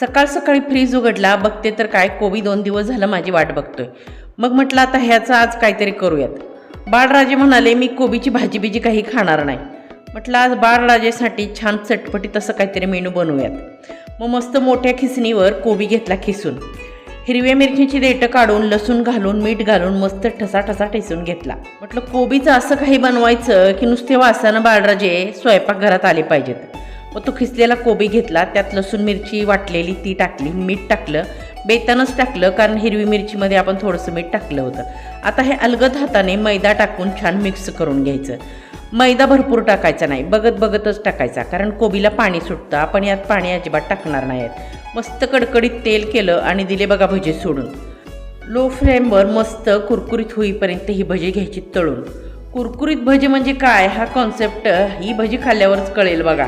सकाळ सकाळी फ्रीज उघडला बघते तर काय कोबी दोन दिवस झालं माझी वाट बघतोय. मग म्हटलं आता ह्याचं आज काहीतरी करूयात. बाळराजे म्हणाले मी कोबीची भाजी बिजी काही खाणार नाही. म्हटलं आज बाळराजेसाठी छान चटपटीत असं काहीतरी मेनू बनवूयात. मग मस्त मोठ्या खिसणीवर कोबी घेतला खिसून. हिरव्या मिरचीची देठं काढून लसूण घालून मीठ घालून मस्त ठसा ठसा ठेसून घेतला. म्हटलं कोबीचं असं काही बनवायचं की नुसते वासानं बाळराजे स्वयंपाकघरात आले पाहिजेत. मग तो खिसलेला कोबी घेतला त्यात लसूण मिरची वाटलेली ती टाकली मीठ टाकलं बेतानच टाकलं कारण हिरवी मिरचीमध्ये आपण थोडंसं मीठ टाकलं होतं. आता हे अलगद हाताने मैदा टाकून छान मिक्स करून घ्यायचं. मैदा भरपूर टाकायचा नाही बघत बघतच टाकायचा कारण कोबीला पाणी सुटतं आपण यात पाणी अजिबात टाकणार नाही आहेत मस्त कडकडीत तेल केलं आणि दिले बघा भजी सोडून. लो फ्लेमवर मस्त कुरकुरीत होईपर्यंत ही भजी घ्यायची तळून. कुरकुरीत भजी म्हणजे काय? हा कॉन्सेप्ट ही भजी खाल्ल्यावरच कळेल बघा.